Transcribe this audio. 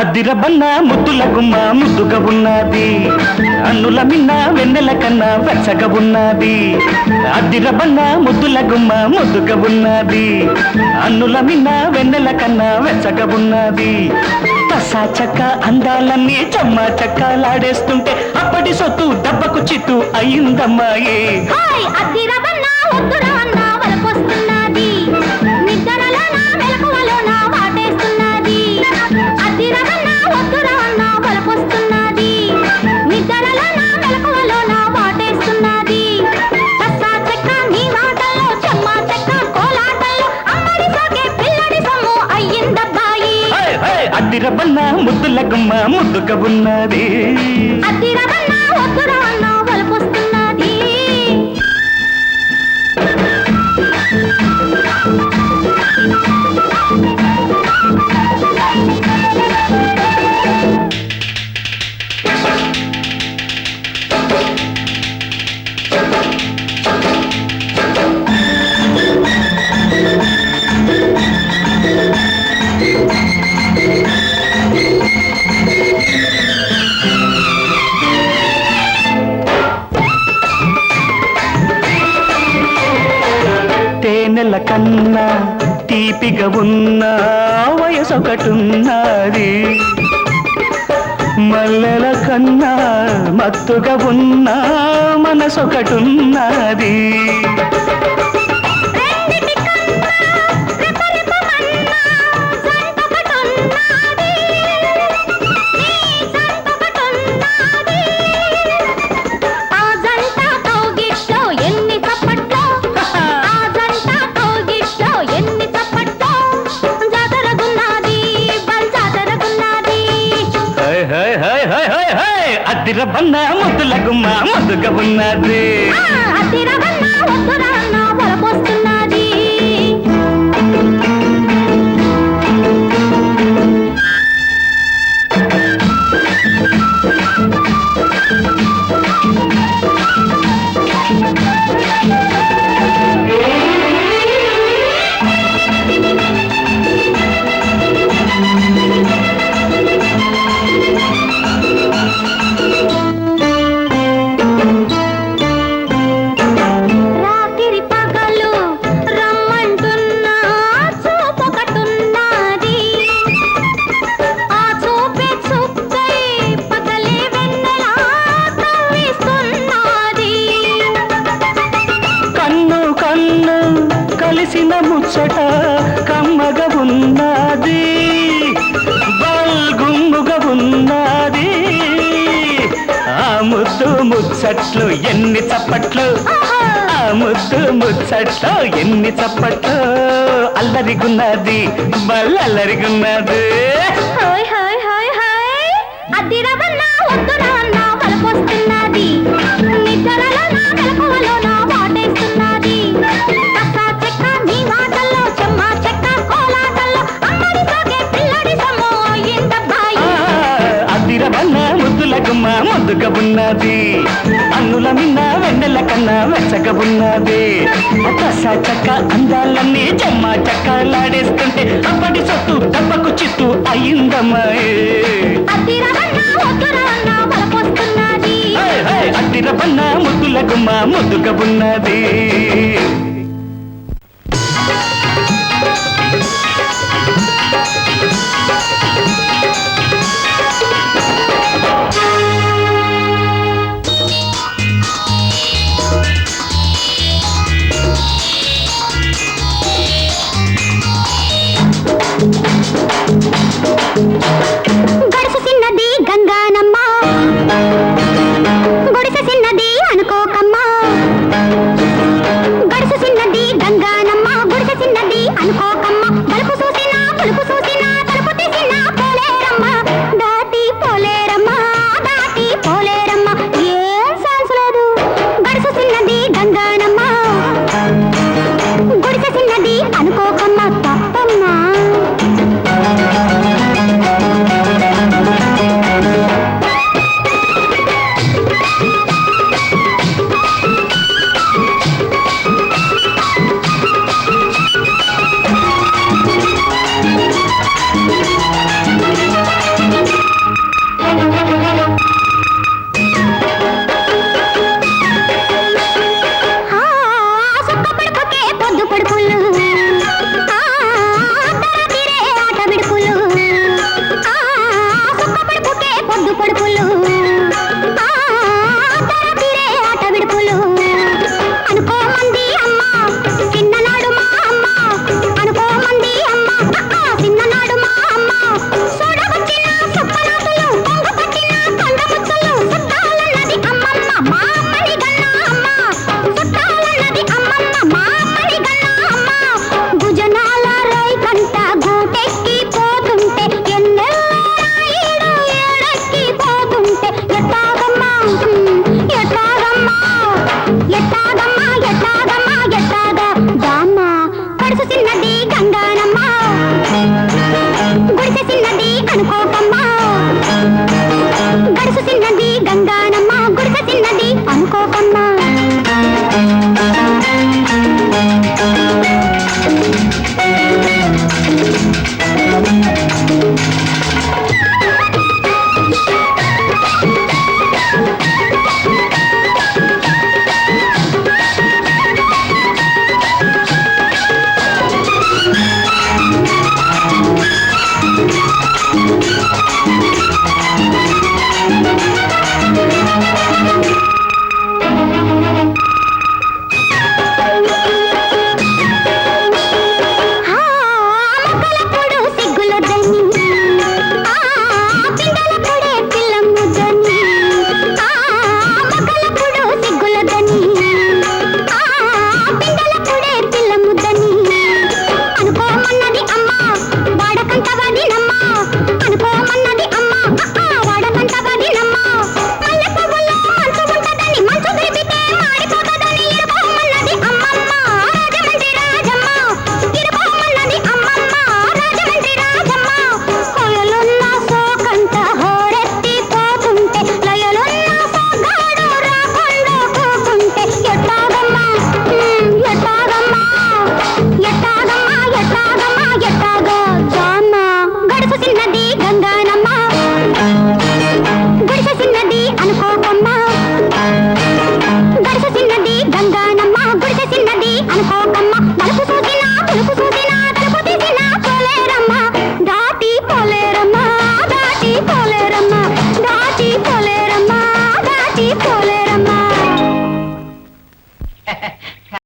అద్దిరబన్న ముద్దుల గుమ్మ ముద్దుగా ఉన్నది. అన్నుల మిన్న వెన్నెల కన్నా వెచ్చగా ఉన్నది. అద్దిరబన్న ముద్దుల గుమ్మ ముద్దుగా ఉన్నది. అన్నుల మిన్న వెన్నెల కన్నా వెచ్చగా ఉన్నది. తసా చక్క అందాలన్నీ చమ్మ చక్కలాడేస్తుంటే అప్పటి సొత్తు దెబ్బకు చిత్తు అయిందమ్మాయి. హాయ్ ముద్దుల అన్నా వలపొస్తున్నది నిద్రలో నా మెలకువలో నా వాటేస్తున్నది. సస్సా చెక్క నీ మాటల్లో చెమ్మ చెక్క కోలాటల్లో అమ్మడి సోకే పిల్లడి సొమ్ము అయ్యిందబ్బాయి హై, హై, అద్దిరబన్న ముద్దుల గుమ్మ ముద్దుగా ఉన్నది అద్దిరవన్నా కన్నా తీపిగా ఉన్న వయసొకటున్నది. మల్లెల కన్నా మత్తుగా ఉన్న మనసొకటున్నది. హై, అద్దిరబన్న ముద్దుల గుమ్మ ముద్దుగా ఉన్నది. కన్ను కలిసిన ముచ్చట కమ్మగా ఉన్నది. బల్గుమ్ముగా ఉన్నది. ఆ ముద్దు ముచ్చట్లు ఎన్ని చప్పట్లు? ఆ ముద్దు ముచ్చట్లు ఎన్ని చప్పట్లు? అల్లరిగున్నది బల్లల్లరిగున్నది. Hi hi hi hi. అద్దిరవన్నా ఉన్నది. అన్నుల మిన్న వెన్నెల కన్నా వెచ్చగా ఉన్నది. కస చక్క అందాలన్నీ చెమ్మ చక్కలాడేస్తుంటే అప్పటి సొత్తు దెబ్బకు చిత్తు అయిందమ్మాయి అదిరవన్న ముద్దుల గుమ్మ ముద్దుగా ఉన్నది.